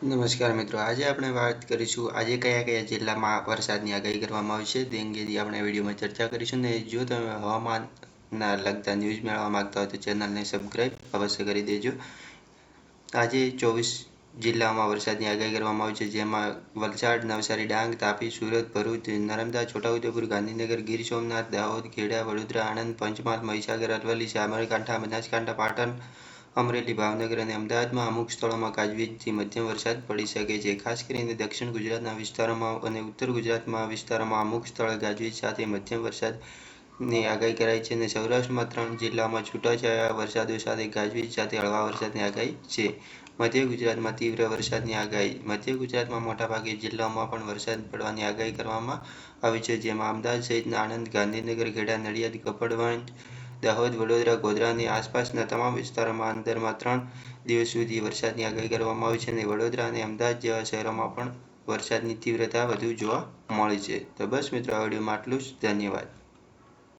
નમસ્કાર મિત્રો, આજે આપણે વાત કરીશું આજે કયા કયા જિલ્લામાં વરસાદની આગાહી કરવામાં આવશે તે અંગેથી આપણે વિડીયોમાં ચર્ચા કરીશું ને જો તમે હવામાનના લગતા ન્યૂઝ મેળવવા માગતા હોય તો ચેનલને સબસ્ક્રાઈબ અવશ્ય કરી દેજો. આજે ચોવીસ જિલ્લામાં વરસાદની આગાહી કરવામાં આવી છે, જેમાં વલસાડ, નવસારી, ડાંગ, તાપી, સુરત, ભરૂચ, નર્મદા, છોટાઉદેપુર, ગાંધીનગર, ગીર સોમનાથ, દાહોદ, ખેડા, વડોદરા, આણંદ, પંચમહાલ, મહીસાગર, અરવલ્લી, સાબરકાંઠા, બનાસકાંઠા, પાટણ અમરેલી ભાવનગર અને અમદાવાદમાં અમુક સ્થળોમાં ગાજવીજથી મધ્યમ વરસાદ પડી શકે છે. ખાસ કરીને દક્ષિણ ગુજરાતના વિસ્તારોમાં અને ઉત્તર ગુજરાતમાં વિસ્તારોમાં અમુક સ્થળે ગાજવીજ સાથે મધ્યમ વરસાદની આગાહી કરાઈ છે અને સૌરાષ્ટ્રમાં ત્રણ જિલ્લામાં છૂટાછવાયા વરસાદો સાથે ગાજવીજ સાથે હળવા વરસાદની આગાહી છે. મધ્ય ગુજરાતમાં તીવ્ર વરસાદની આગાહી. મધ્ય ગુજરાતમાં મોટાભાગે જિલ્લાઓમાં પણ વરસાદ પડવાની આગાહી કરવામાં આવી છે, જેમાં અમદાવાદ સહિતના આણંદ, ગાંધીનગર, ખેડા, નડિયાદ, કપડવંજ દાહોદ, વડોદરા, ગોધરાની આસપાસના તમામ વિસ્તારોમાં અંદરમાં ત્રણ દિવસ સુધી વરસાદની આગાહી કરવામાં આવી છે અને વડોદરા અને અમદાવાદ જેવા શહેરોમાં પણ વરસાદની તીવ્રતા વધુ જોવા મળી છે. તો બસ મિત્રો, આ વિડીયોમાં આટલું જ. ધન્યવાદ.